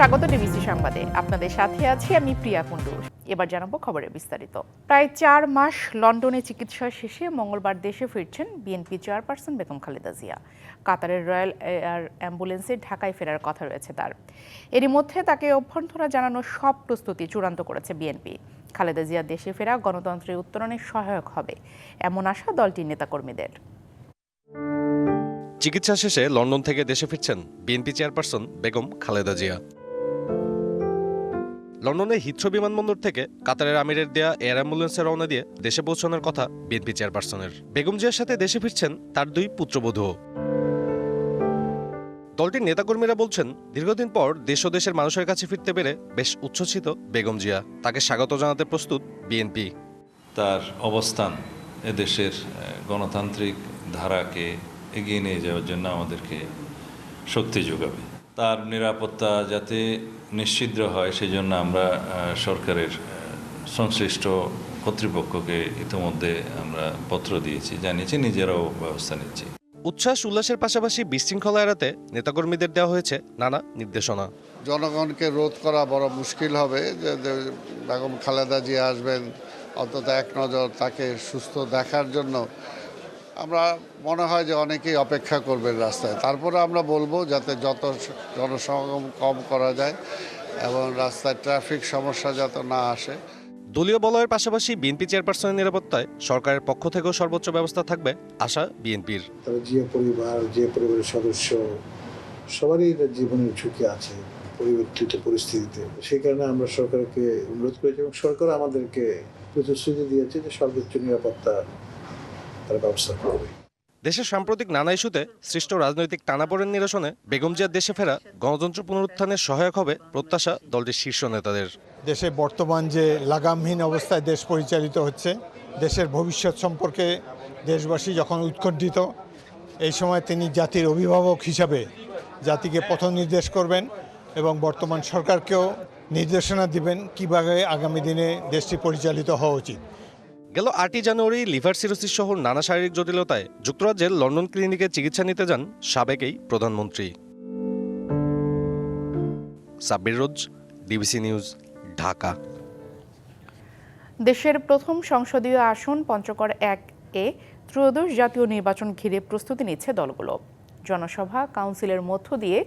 স্বাগত ডিবিসি সংবাদে। আপনাদের সাথে আছি আমি প্রিয়া কুণ্ডু। এবার জানাব খবরের বিস্তারিত। প্রায় চার মাস লন্ডনে চিকিৎসা শেষে মঙ্গলবার দেশে ফিরছেন বিএনপি চেয়ারপারসন বেগম খালেদা জিয়া। কাতারের রয়্যাল এয়ার অ্যাম্বুলেন্সে ঢাকায় ফেরার কথা রয়েছে তার। এরই মধ্যে তাকে অভ্যর্থনা জানানোর সব প্রস্তুতি চূড়ান্ত করেছে বিএনপি। খালেদা জিয়া দেশে ফেরা গণতন্ত্রের উত্তরণে সহায়ক হবে, এমন আশা দলটির নেতাকর্মীদের। চিকিৎসা শেষে লন্ডন থেকে দেশে ফিরছেন বিএনপি চেয়ারপারসন বেগম খালেদা জিয়া। লন্ডনে হিথ্রো বিমানবন্দর থেকে কাতারের আমিরের দেয়া এয়ার অ্যাম্বুলেন্সে রওনা দিয়ে দেশে পৌঁছানোর কথা বিএনপি চেয়ারপারসনের। বেগম জিয়ার সাথে দেশে ফিরছেন তার দুই পুত্রবধূও। দলটির নেতাকর্মীরা বলছেন, দীর্ঘদিন পর দেশ ও দেশের মানুষের কাছে ফিরতে পেরে বেশ উচ্ছ্বসিত বেগম জিয়া। তাকে স্বাগত জানাতে প্রস্তুত বিএনপি। তার অবস্থান এদেশের গণতান্ত্রিক ধারাকে এগিয়ে নিয়ে যাওয়ার জন্য আমাদেরকে শক্তি যোগাবে। তার নিরাপত্তা যাতে নিশ্চিদ্র হয় সেই জন্য আমরা সরকারের সংশ্লিষ্ট কর্তৃপক্ষকে ইতিমধ্যে আমরা পত্র দিয়েছি জানিয়েছি নিজেরাও ব্যবস্থা নিচ্ছি। উচ্ছ্বাস উল্লাসের পাশাপাশি বিশৃঙ্খলা এড়াতে নেতাকর্মীদের দেওয়া হয়েছে নানা নির্দেশনা। জনগণকে রোধ করা বড় মুশকিল হবে যে যে বেগম খালেদা জিয়া আসবেন অন্তত এক নজর তাকে সুস্থ দেখার জন্য আমরা মনে হয় যে অনেকেই অপেক্ষা করবেন রাস্তায়। তারপরে আমরা বলব যাতে যত জনসমাগম কম করা যায় এবং রাস্তায় ট্রাফিক সমস্যা যাতে না আসে। দলীয় বলয়ের পাশাপাশি বিএনপি চেয়ারপারসনের নিরাপত্তায় সরকারের পক্ষ থেকেও সর্বোচ্চ ব্যবস্থা থাকবে আশা বিএনপির। যে পরিবার যে পরিবারের সদস্য সবারই জীবনের ঝুঁকি আছে পরিবর্তিত পরিস্থিতিতে। সেই কারণে আমরা সরকারকে অনুরোধ করেছি এবং সরকার আমাদেরকে প্রতিশ্রুতি দিয়েছে যে সর্বোচ্চ নিরাপত্তা তারা ব্যবস্থা করবে। দেশের সাম্প্রতিক নানা ইস্যুতে সৃষ্ট রাজনৈতিক টানাপোড়েন নিরসনে বেগম জিয়ার দেশে ফেরা গণতন্ত্র পুনরুত্থানে সহায়ক হবে প্রত্যাশা দলটির শীর্ষ নেতাদের। দেশে বর্তমান যে লাগামহীন অবস্থায় দেশ পরিচালিত হচ্ছে দেশের ভবিষ্যৎ সম্পর্কে দেশবাসী যখন উৎকণ্ঠিত এই সময় তিনি জাতির অভিভাবক হিসাবে জাতিকে পথ নির্দেশ করবেন এবং বর্তমান সরকারকেও নির্দেশনা দিবেন কীভাবে আগামী দিনে দেশটি পরিচালিত হওয়া উচিত। গেল আটই জানুয়ারি লিভার সিরোসিস সহ নানা শারীরিক জটিলতায় যুক্তরাজ্যের লন্ডন ক্লিনিকে চিকিৎসা নিতে যান সাবেক এই প্রধানমন্ত্রী। Sabbir Roz, DBC news, Dhaka. দেশের প্রথম সংসদীয় আসন পঞ্চগড় এক এ ত্রয়োদশ জাতীয় নির্বাচন ঘিরে প্রস্তুতি নিচ্ছে দলগুলো। জনসভা, কাউন্সিলের মধ্য দিয়ে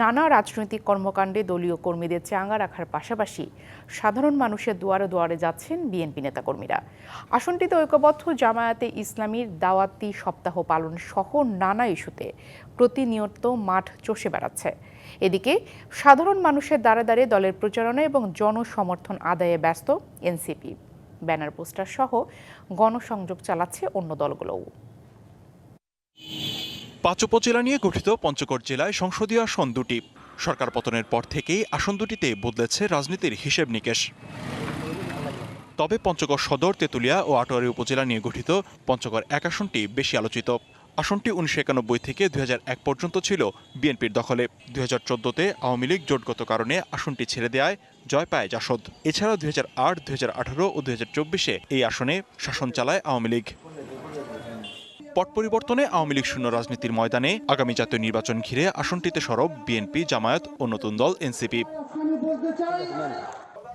নানা রাজনৈতিক কর্মকাণ্ডে দলীয় কর্মীদের চাঙ্গা রাখার পাশাপাশি সাধারণ মানুষের দুয়ারে দুয়ারে যাচ্ছেন বিএনপি নেতাকর্মীরা। আসনটিতে ঐক্যবদ্ধ জামায়াতে ইসলামীর দাওয়াতি সপ্তাহ পালন সহ নানা ইস্যুতে প্রতিনিয়ত মাঠ চষে বেড়াচ্ছে। এদিকে সাধারণ মানুষের দ্বারে দ্বারে দলের প্রচারণা এবং জনসমর্থন আদায়ে ব্যস্ত এনসিপি। ব্যানার পোস্টার সহ গণসংযোগ চালাচ্ছে অন্য দলগুলোও। পাঁচ উপজেলা নিয়ে গঠিত পঞ্চগড় জেলায় সংসদীয় আসন দুটি। সরকার পতনের পর থেকেই আসন দুটিতে বদলেছে রাজনীতির হিসেব নিকেশ। তবে পঞ্চগড় সদর, তেঁতুলিয়া ও আটোয়ারি উপজেলা নিয়ে গঠিত পঞ্চগড় এক আসনটি বেশি আলোচিত। আসনটি উনিশশো একানব্বই থেকে দুই এক পর্যন্ত ছিল বিএনপির দখলে। দুই হাজার চোদ্দোতে আওয়ামী লীগ জোটগত কারণে আসনটি ছেড়ে দেয় জয় পায় জাসদ। এছাড়া দুই হাজার আট, দুই হাজার আঠারো ও দুই হাজার চব্বিশে এই আসনে শাসন চালায় আওয়ামী লীগ। পট পরিবর্তনে আওয়ামী লীগ শূন্য রাজনীতির ময়দানে আগামী জাতীয় নির্বাচন ঘিরে আসনটিতে সরব বিএনপি, জামায়াত ও নতুন দল এনসিপি।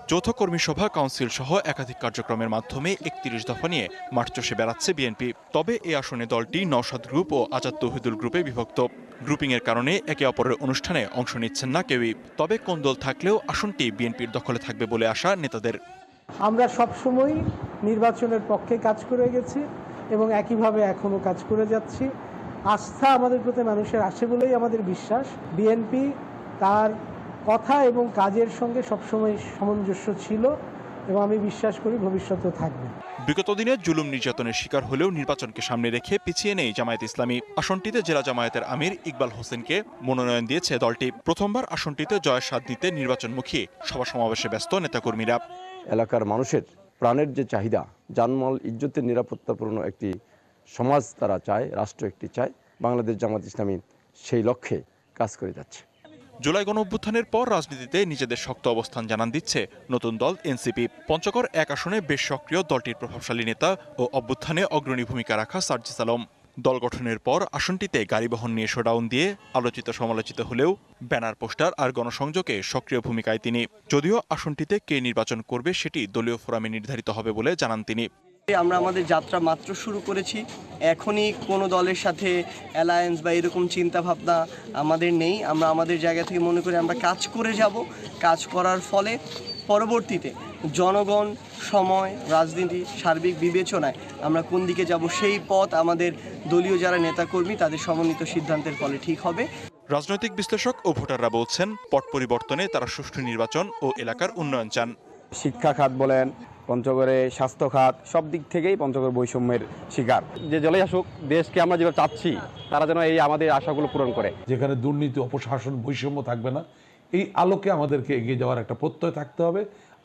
যৌথ কর্মী সভা, কাউন্সিল সহ একাধিক কার্যক্রমের মাধ্যমে একত্রিশ দফা নিয়ে মাঠ চষে বেড়াচ্ছে বিএনপি। তবে এই আসনে দলটি নওশাদ গ্রুপ ও আজাদ তৌহিদুল গ্রুপে বিভক্ত। গ্রুপিং এর কারণে একে অপরের অনুষ্ঠানে অংশ নিচ্ছেন না কেউই। তবে কোন দল থাকলেও আসনটি বিএনপির দখলে থাকবে বলে আশা নেতাদের। আমরা সবসময় নির্বাচনের পক্ষে কাজ করে গেছি। এবং একইভাবে এখনও কাজ করে যাচ্ছি। আস্থা আমাদের প্রতি মানুষের আসে বলেই আমাদের বিশ্বাস। বিএনপি তার কথা এবং কাজের সঙ্গে সবসময় সামঞ্জস্য ছিল এবং আমি বিশ্বাস করি ভবিষ্যতেও থাকবে। বিগত দিনে জুলুম নির্যাতনের শিকার হলেও নির্বাচনকে সামনে রেখে পিছিয়ে নেই জামায়াত ইসলামী। আসনটিতে জেলা জামায়াতের আমির ইকবাল হোসেনকে মনোনয়ন দিয়েছে দলটি। প্রথমবার আসনটিতে জয়ের স্বাদ দিতে নির্বাচনমুখী। সভা সমাবেশে ব্যস্ত নেতাকর্মীরা। এলাকার মানুষের প্রাণের যে চাহিদা, জানমাল ইজ্জতের নিরাপত্তাপূর্ণ একটি সমাজ তারা চায়, রাষ্ট্র একটি চায়, বাংলাদেশ জামাত ইসলামী সেই লক্ষ্যে কাজ করে যাচ্ছে। জুলাই গণ অভ্যুত্থানের পর রাজনীতিতে নিজেদের শক্ত অবস্থান জানান দিচ্ছে নতুন দল এনসিপি। পঞ্চগড় এক আসনে বেশ সক্রিয় দলটির প্রভাবশালী নেতা ও অভ্যুত্থানে অগ্রণী ভূমিকা রাখা সার্জিস আলম। দল গঠনের পর আসনটিতে গাড়ি বহন নিয়ে শোডাউন দিয়ে আলোচিত সমালোচিত হলেও ব্যানার, পোস্টার আর গণসংযোগে সক্রিয় ভূমিকায় তিনি। যদিও আসনটিতে কে নির্বাচন করবে সেটি দলীয় ফোরামে নির্ধারিত হবে বলে জানান তিনি। আমরা আমাদের যাত্রা মাত্র শুরু করেছি। এখনই কোনো দলের সাথে অ্যালায়েন্স বা এরকম চিন্তা ভাবনা আমাদের নেই। আমরা আমাদের জায়গা থেকে মনে করি আমরা কাজ করে যাব। কাজ করার ফলে পরবর্তীতে জনগণ সময় রাজনীতি সার্বিক বিবেচনায় আমরা কোন দিকে যাব সেই পথ আমাদের দলীয় যারা নেতাকর্মী তাদের সমন্বিত সিদ্ধান্তের ফলে ঠিক হবে। রাজনৈতিক বিশ্লেষক ও ভোটাররা বলছেন পট পরিবর্তনে তারা সুষ্ঠু নির্বাচন ও এলাকার উন্নয়ন চান। শিক্ষা খাত বলেন পঞ্চগড়ে স্বাস্থ্য খাত সব দিক থেকেই পঞ্চগড় বৈষম্যের শিকার। যে জলে আসুক দেশকে আমরা যেভাবে চাচ্ছি তারা যেন এই আমাদের আশাগুলো পূরণ করে। যেখানে দুর্নীতি অপশাসন বৈষম্য থাকবে না এই আলোকে আমাদেরকে এগিয়ে যাওয়ার একটা প্রত্যয় থাকতে হবে।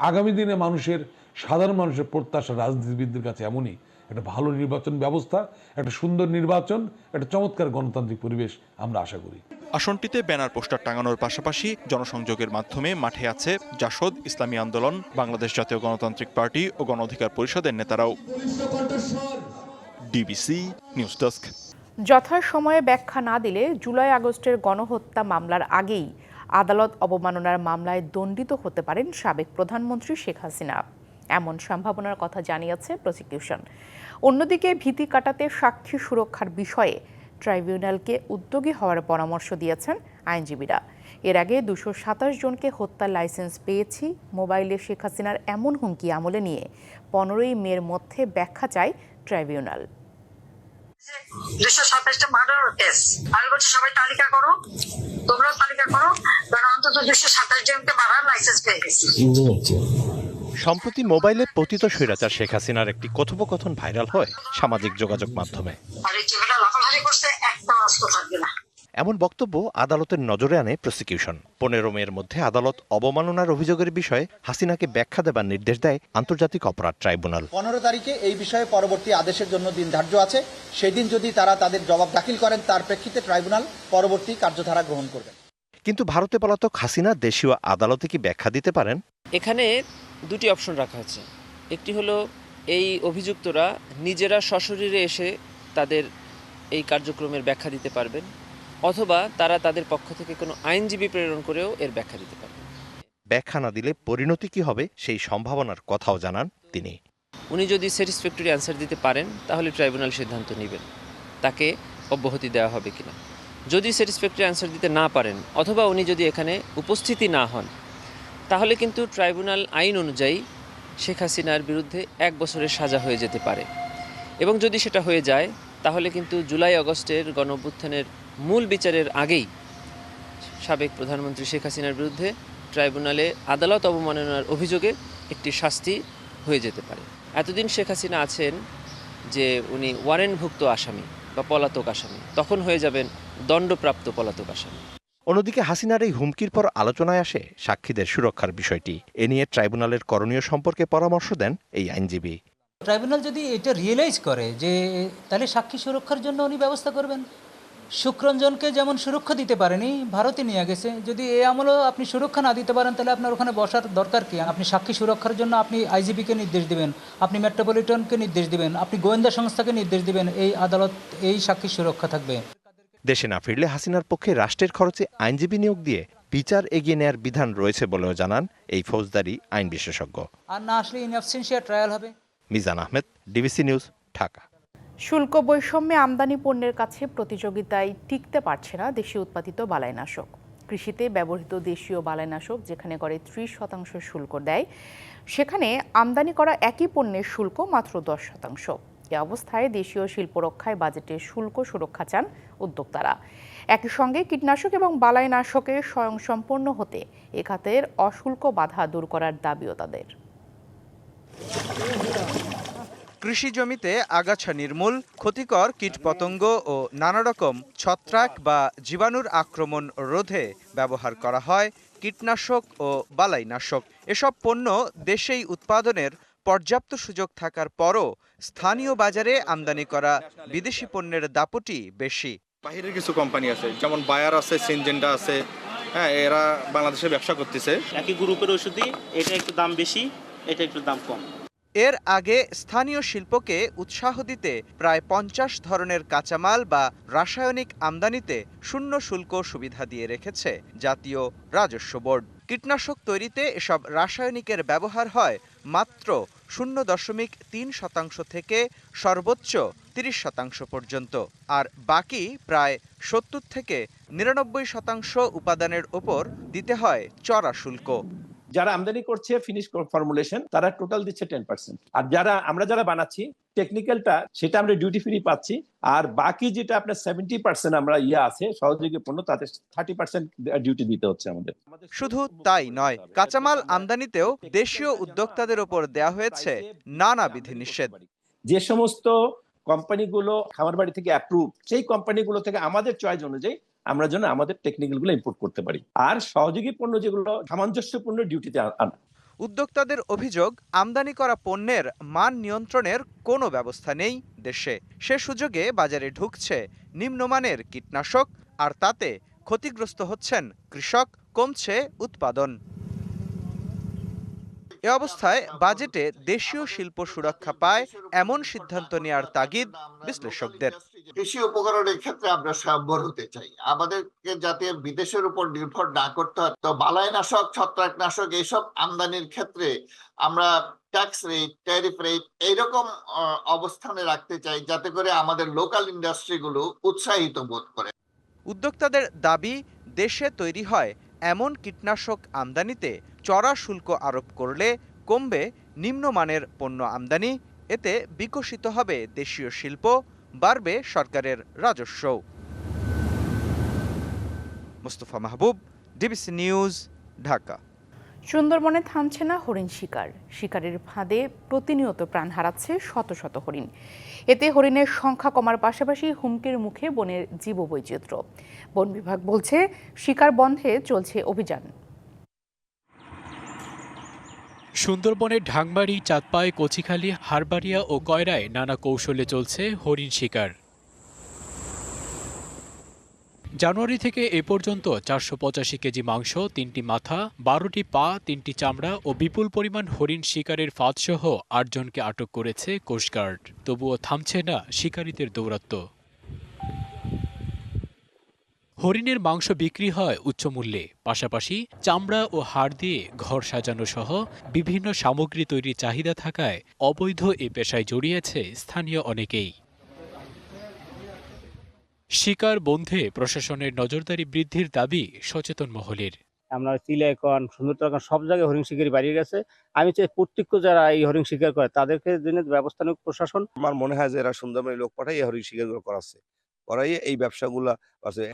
আগামী দিনে মানুষের সাধারণ মানুষের প্রত্যাশা রাজনীতিবিদদের কাছে এমনই। একটা ভালো নির্বাচন ব্যবস্থা একটা সুন্দর নির্বাচন একটা চমৎকার গণতান্ত্রিক পরিবেশ আমরা আশা করি। আসনটিতে ব্যানার পোস্টার টাঙানোর পাশাপাশি জনসংযোগের মাধ্যমে মাঠে আছে জাসদ ইসলামী আন্দোলন বাংলাদেশ জাতীয় গণতান্ত্রিক পার্টি ও গণ অধিকার পরিষদের নেতারাও। ডিবিসি নিউজ ডেস্ক যথাসময়ে ব্যাখ্যা না দিলে জুলাই আগস্টের গণহত্যা মামলার আগেই আদালত অবমাননার মামলায় দণ্ডিত হতে পারেন সাবেক প্রধানমন্ত্রী শেখ হাসিনা। এমন সম্ভাবনার কথা জানিয়েছে প্রসিকিউশন। অন্যদিকে ভীতি কাটাতে সাক্ষী সুরক্ষার বিষয়ে ট্রাইব্যুনালকে উদ্যোগী হওয়ার পরামর্শ দিয়েছেন আইনজীবীরা। এর আগে দুশো সাতাশ জনকে হত্যার লাইসেন্স পেয়েছি, মোবাইলে শেখ হাসিনার এমন হুমকি আমলে নিয়ে পনেরোই মের মধ্যে ব্যাখ্যা চায় ট্রাইব্যুনাল। দুশো সাতাশটা মার্ডার কেস আমি বলছি সবাই তালিকা করো। তোমরাও তালিকা করো। কারণ অন্তত দুশো সাতাশ জনকে মারার লাইসেন্স পেয়ে গেছি। সম্প্রতি মোবাইলে পতিত স্বৈরাচার শেখ হাসিনার একটি কথোপকথন ভাইরাল হয় সামাজিক যোগাযোগ মাধ্যমে। আর এই করছে একটা অস্ত্র থাকবে না। এমন বক্তব্য আদালতের নজরে আনে প্রসিকিউশন পনেরো মের মধ্যে আদালত অবমাননার অভিযোগের বিষয়ে হাসিনাকে ব্যাখ্যা দেবার নির্দেশ দেয় আন্তর্জাতিক অপরাধ ট্রাইব্যুনাল। পনেরো তারিখে এই বিষয়ে পরবর্তী আদেশের জন্য দিন ধার্য আছে। সেদিন যদি তারা তাদের জবাব দাখিল করেন তার প্রেক্ষিতে ট্রাইব্যুনাল পরবর্তী কার্যধারা গ্রহণ করবে। কিন্তু ভারতে পলাতক হাসিনা দেশীয় আদালতে কি ব্যাখ্যা দিতে পারেন? এখানে দুটি অপশন রাখা আছে। একটি হলো এই অভিযুক্তরা নিজেরা সশরীরে এসে তাদের এই কার্যক্রমের ব্যাখ্যা দিতে পারবেন। অথবা তারা তাদের পক্ষ থেকে কোনো আইনজীবী প্রেরণ করেও এর ব্যাখ্যা দিতে পারবেন ব্যাখ্যা না দিলে পরিণতি কি হবে সেই সম্ভাবনার কথাও জানান তিনি। উনি যদি স্যাটিসফ্যাক্টরি অ্যান্সার দিতে পারেন তাহলে ট্রাইব্যুনাল সিদ্ধান্ত নেবেন। তাকে অব্যাহতি দেওয়া হবে কিনা। যদি স্যাটিসফ্যাক্টরি অ্যান্সার দিতে না পারেন অথবা উনি যদি এখানে উপস্থিতি না হন তাহলে কিন্তু ট্রাইব্যুনাল আইন অনুযায়ী শেখ হাসিনার বিরুদ্ধে এক বছরের সাজা হয়ে যেতে পারে। এবং যদি সেটা হয়ে যায় তাহলে কিন্তু জুলাই অগস্টের গণ মূল বিচারের আগেই সাবেক প্রধানমন্ত্রী শেখ হাসিনার বিরুদ্ধে ট্রাইব্যুনালে আদালত অবমাননার অভিযোগে একটি শাস্তি হয়ে যেতে পারে। এতদিন শেখ হাসিনা আছেন যে উনি ওয়ারেন্টভুক্ত আসামি বা পলাতক আসামি, তখন হয়ে যাবেন দণ্ডপ্রাপ্ত পলাতক আসামি। অন্যদিকে হাসিনার এই হুমকির পর আলোচনায় আসে সাক্ষীদের সুরক্ষার বিষয়টি। এ নিয়ে ট্রাইব্যুনালের করণীয় সম্পর্কে পরামর্শ দেন এই আইনজীবী। ট্রাইব্যুনাল যদি এটা রিয়েলাইজ করে যে তাহলে সাক্ষী সুরক্ষার জন্য উনি ব্যবস্থা করবেন। শুক্রঞ্জনকে যেমন সুরক্ষা দিতে পারেনি ভারতে নিয়ে গেছে। যদি এ আমলও আপনি সুরক্ষা না দিতে পারেন তাহলে আপনার ওখানে বসার দরকার কি? আপনি সাক্ষী সুরক্ষার জন্য আপনি আইজিপিকে নির্দেশ দিবেন আপনি মেট্রোপলিটনকে নির্দেশ দিবেন আপনি গোয়েন্দা সংস্থাকে নির্দেশ দিবেন এই আদালত এই সাক্ষী সুরক্ষা থাকবে। দেশে না ফিরলে হাসিনার পক্ষে রাষ্ট্রের খরচে আইনজীবী নিয়োগ দিয়ে বিচার এগিয়ে নেয়ার বিধান রয়েছে বলেও জানান এই ফৌজদারি আইন বিশেষজ্ঞ। আর না আসলে ইন ট্রায়াল হবে। Mizan Ahmed, DBC news, Dhaka. শুল্ক বৈষম্যে আমদানি পণ্যের কাছে প্রতিযোগিতায় টিকতে পারছে না দেশীয় উৎপাদিত বালাইনাশক। কৃষিতে ব্যবহৃত দেশীয় বালাইনাশক যেখানে করে ত্রিশ শতাংশ শুল্ক দেয়, সেখানে আমদানি করা একই পণ্যের শুল্ক মাত্র দশ শতাংশ। এ অবস্থায় দেশীয় শিল্প রক্ষায় বাজেটে শুল্ক সুরক্ষা চান উদ্যোক্তারা। একই সঙ্গে কীটনাশক এবং বালাইনাশকে স্বয়ংসম্পন্ন হতে এ খাতের অশুল্ক বাধা দূর করার দাবিও তাদের। কৃষি জমিতে আগাছা নির্মূল ক্ষতিকর কীটপতঙ্গ ও নানা রকম ছত্রাক বা জীবাণুর আক্রমণ রোধে ব্যবহার করা হয় কীটনাশক ও বালাইনাশক। এসব পণ্য দেশেই উৎপাদনের পর্যাপ্ত সুযোগ থাকার পরও স্থানীয় বাজারে আমদানি করা বিদেশি পণ্যের দাপটি বেশি। বাহিরের কিছু কোম্পানি আছে যেমন বায়ার আছে সিনজেন্ডা আছে হ্যাঁ এরা বাংলাদেশে ব্যবসা করতেছে। একই গ্রুপের ওষুধই এটা একটু দাম বেশি এটা একটু দাম কম। এর আগে স্থানীয় শিল্পকে উৎসাহ দিতে প্রায় পঞ্চাশ ধরনের কাঁচামাল বা রাসায়নিক আমদানিতে শূন্য শুল্ক সুবিধা দিয়ে রেখেছে জাতীয় রাজস্ব বোর্ড। কীটনাশক তৈরিতে এসব রাসায়নিকের ব্যবহার হয় মাত্র শূন্য দশমিক তিন শতাংশ থেকে সর্বোচ্চ তিরিশ শতাংশ পর্যন্ত, আর বাকি প্রায় সত্তর থেকে নিরানব্বই শতাংশ উপাদানের ওপর দিতে হয় চড়া শুল্ক। যারা আমদানি করছে ফিনিশ ফর্মুলেশন তারা টোটাল দিচ্ছে টেন পার্সেন্ট আর যারা আমরা যারা বানাচ্ছি টেকনিক্যালটা সেটা আমরা ডিউটি ফ্রি পাচ্ছি আর বাকি যেটা আপনার সেভেন্টি পার্সেন্ট আমরা ইয়ে আছে সহযোগী পণ্য তাতে থার্টি পার্সেন্ট ডিউটি দিতে হচ্ছে আমাদের। শুধু তাই নয় কাঁচামাল আমদানিতেও দেশীয় উদ্যোক্তাদের ওপর দেয়া হয়েছে নানা বিধিনিষেধ যে সমস্ত কোম্পানিগুলো খামার বাড়ি থেকে অ্যাপ্রুভ সেই কোম্পানিগুলো থেকে আমাদের চয়েস অনুযায়ী আমরা যেন আমাদের টেকনিক্যালগুলো ইম্পোর্ট করতে পারি। আর সহযোগী পণ্য যেগুলো, সামঞ্জস্যপূর্ণ ডিউটিতে আনা। উদ্যোক্তাদের অভিযোগ, আমদানি করা পণ্যের মান নিয়ন্ত্রণের কোনো ব্যবস্থা নেই দেশে। সে সুযোগে বাজারে ঢুকছে নিম্নমানের কীটনাশক, আর তাতে ক্ষতিগ্রস্ত হচ্ছেন কৃষক, কমছে উৎপাদন। এ অবস্থায় বাজেটে দেশীয় শিল্প সুরক্ষা পায় এমন সিদ্ধান্ত নেওয়ার তাগিদ বিশ্লেষকদের। কৃষি উপকরণের ক্ষেত্রে আমরা স্বয়ম্বর হতে চাই। আমাদেরকে যাতে বিদেশের উপর নির্ভর না করতে হয়। তো বালাইনাশক ছত্রাকনাশক এইসব আমদানির ক্ষেত্রে আমরা ট্যাক্স রেট ট্যারিফ রেট এইরকম অবস্থানে রাখতে চাই যাতে করে আমাদের লোকাল ইন্ডাস্ট্রিগুলো উৎসাহিত বোধ করে। উদ্যোক্তাদের দাবি দেশে তৈরি হয় এমন কীটনাশক আমদানিতে চড়া শুল্ক আরোপ করলে কমবে নিম্নমানের পণ্য আমদানি। এতে বিকশিত হবে দেশীয় শিল্প, বাড়বে সরকারের রাজস্ব। Mustafa Mahbub, DBC news, Dhaka. সুন্দরবনে থামছে না হরিণ শিকার। শিকারের ফাঁদে প্রতিনিয়ত প্রাণ হারাচ্ছে শত শত হরিণ। এতে হরিণের সংখ্যা কমার পাশাপাশি হুমকির মুখে বনের জীববৈচিত্র্য। বন বিভাগ বলছে, শিকার বন্ধে চলছে অভিযান। সুন্দরবনের ঢাংবাড়ি চাঁদপাই, কচিখালি, হারবাড়িয়া ও কয়রায় নানা কৌশলে চলছে হরিণ শিকার। জানুয়ারি থেকে এ পর্যন্ত চারশো পঁচাশি কেজি মাংস, তিনটি মাথা, বারোটি পা, তিনটি চামড়া ও বিপুল পরিমাণ হরিণ শিকারের ফাঁদসহ আটজনকে আটক করেছে কোস্টগার্ড তবুও থামছে না শিকারীদের দৌরাত্ম্য হরিণের মাংস বিক্রি হয় উচ্চমূল্যে পাশাপাশি চামড়া ও হাড় দিয়ে ঘর সাজানো সহ বিভিন্ন সামগ্রী তৈরির চাহিদা থাকায় অবৈধ এ পেশায় জড়িয়েছে স্থানীয় অনেকেই। শিকার বন্ধে প্রশাসনের নজরদারি বৃদ্ধির দাবি সচেতন মহলের। আমরা চিলাইকন সুন্দরতন সব জায়গায় হরিণ শিকারি বাড়িয়ে গেছে। আমি চাই প্রত্যক্ষ যারা এই হরিণ শিকার করে তাদেরকে জন্য ব্যবস্থা নিক প্রশাসন। আমার মনে হয় যে এরা সুন্দরবনের লোক পাঠাই এই হরিণ শিকারগুলো করাচ্ছে। করাই এই ব্যবসাগুলো আছে।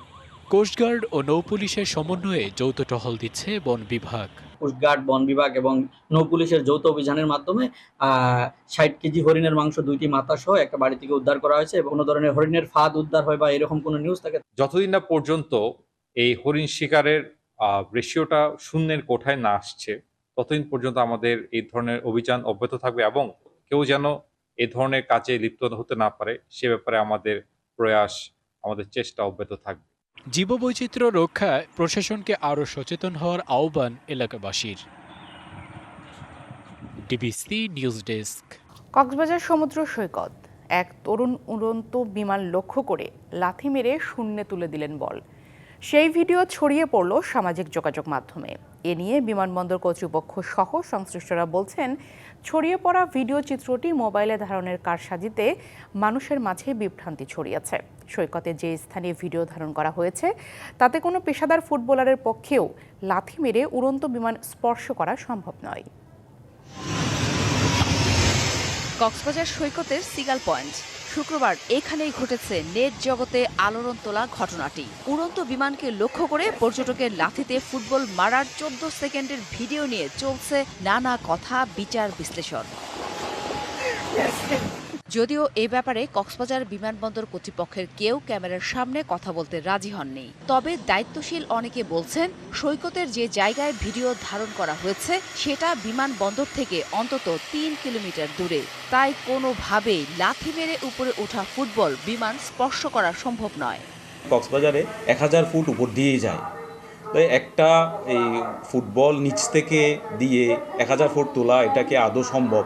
কোস্টগার্ড ও নৌপুলিশের সমন্বয়ে যৌথ টহল দিচ্ছে বন বিভাগ। কোস্টগার্ড বন বিভাগ এবং নৌ পুলিশের যৌথ অভিযানের মাধ্যমে ষাট কেজি হরিণের মাংস দুইটি মাথা সহ একটা বাড়ি থেকে উদ্ধার করা হয়েছে এবং কোনো ধরনের হরিণের ফাঁদ উদ্ধার হয় বা এরকম কোনো নিউজ থাকে? যতদিন না পর্যন্ত এই হরিণ শিকারের রেশিওটা শূন্যের কোঠায় না আসছে, ততদিন পর্যন্ত আমাদের এই ধরনের অভিযান অব্যাহত থাকবে এবং কেউ যেন এ ধরনের কাজে লিপ্ত হতে না পারে, সে ব্যাপারে আমাদের প্রয়াস, আমাদের চেষ্টা অব্যাহত থাকবে। জীববৈচিত্র্য রক্ষায় প্রশাসনকে আরও সচেতন হওয়ার আহ্বান এলাকাবাসীর। DBC news desk. কক্সবাজার সমুদ্র সৈকত, এক তরুণ উড়ন্ত বিমান লক্ষ্য করে লাথি মেরে শূন্যে তুলে দিলেন বল। সেই ভিডিও ছড়িয়ে পড়ল সামাজিক যোগাযোগ মাধ্যমে। এ নিয়ে বিমানবন্দর কর্তৃপক্ষ সহ সংশ্লিষ্টরা বলছেন, ছড়িয়ে পড়া ভিডিও চিত্রটি মোবাইলে ধারণের কারসাজিতে মানুষের মাঝে বিভ্রান্তি ছড়িয়েছে। সৈকতে যে স্থানে ভিডিও ধারণ করা হয়েছে, তাতে কোনো পেশাদার ফুটবলারের পক্ষেও লাথি মেরে উড়ন্ত বিমান স্পর্শ করা সম্ভব নয়। কক্সবাজার সৈকতের সিগাল পয়েন্ট। শুক্রবার এখানেই ঘটেছে নেট জগতে আলোড়ন তোলা ঘটনাটি। উড়ন্ত বিমানকে লক্ষ্য করে পর্যটকের লাথিতে ফুটবল মারার চোদ্দ সেকেন্ডের ভিডিও নিয়ে চলছে নানা কথা বিচার বিশ্লেষণ। যদিও এ ব্যাপারে কক্সবাজার বিমানবন্দর কর্তৃপক্ষের কেউ ক্যামেরার সামনে কথা বলতে রাজি হননি। তবে দায়িত্বশীল অনেকে বলছেন, সৈকতের যে জায়গায় ভিডিও ধারণ করা হয়েছে, সেটা বিমানবন্দর থেকে অন্তত তিন কিলোমিটার দূরে। তাই কোনোভাবেই লাথি মেরে উপরে ওঠা ফুটবল বিমান স্পর্শ করা সম্ভব নয়। কক্সবাজারে এক হাজার ফুট উপর দিয়েই যায়। তাই একটা এই ফুটবল নিচ থেকে দিয়ে এক হাজার ফুট তোলা এটা কি আদৌ সম্ভব?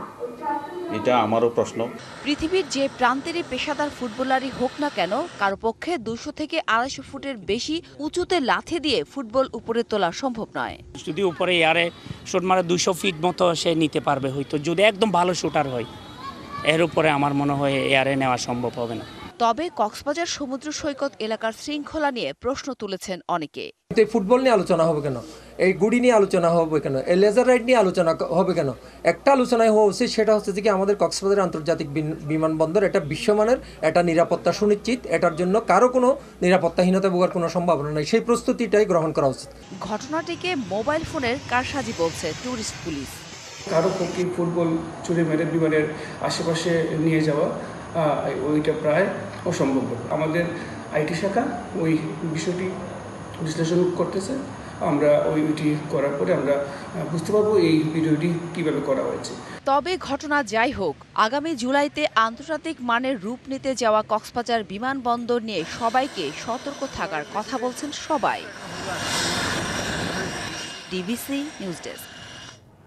এটা আমারও প্রশ্ন। পৃথিবীর যে প্রান্তেরই পেশাদার ফুটবলারই হোক না কেন কারও পক্ষে দুশো থেকে আড়াইশো ফুটের বেশি উঁচুতে লাথি দিয়ে ফুটবল উপরে তোলা সম্ভব নয়। যদি উপরে এয়ারে শুট মারে দুশো ফিট মতো সে নিতে পারবে হয়তো। যদি একদম ভালো শুটার হয় এর উপরে আমার মনে হয় এয়ারে নেওয়া সম্ভব হবে না। তবে কক্সবাজার সমুদ্র সৈকত এলাকার শৃঙ্খলা নিয়ে প্রশ্ন তুলেছেন অনেকে। ফুটবল নিয়ে আলোচনা হবে কেন? এই গুড়ি নিয়ে আলোচনা হবে কেন? এই লেজার রাইড নিয়ে আলোচনা হবে কেন? একটা আলোচনায় হওয়া উচিত সেটা হচ্ছে যে কি আমাদের কক্সবাজার আন্তর্জাতিক বিন- বিমানবন্দর এটা বিশ্বমানের এটা নিরাপত্তা সুনিশ্চিত এটার জন্য কারও কোনো নিরাপত্তাহীনতা ভোগার কোনো সম্ভাবনা নেই। সেই প্রস্তুতিটাই গ্রহণ করা উচিত। ঘটনাটিকে মোবাইল ফোনের কারসাজি বলছে ট্যুরিস্ট পুলিশ। কারও পক্ষে ফুটবল চুরি মেরে বিমানের আশেপাশে নিয়ে যাওয়া ওইটা প্রায় অসম্ভব। আমাদের আইটি শাখা ওই বিষয়টি বিশ্লেষণ করতেছে। আমরা ওই ওইটি করার পরে আমরা বুঝতে পারব এই ভিডিওটি কীভাবে করা হয়েছে। তবে ঘটনা যাই হোক, আগামী জুলাইতে আন্তর্জাতিক মানের রূপ নিতে যাওয়া কক্সবাজার বিমানবন্দর নিয়ে সবাইকে সতর্ক থাকার কথা বলছেন সবাই। DBC news desk.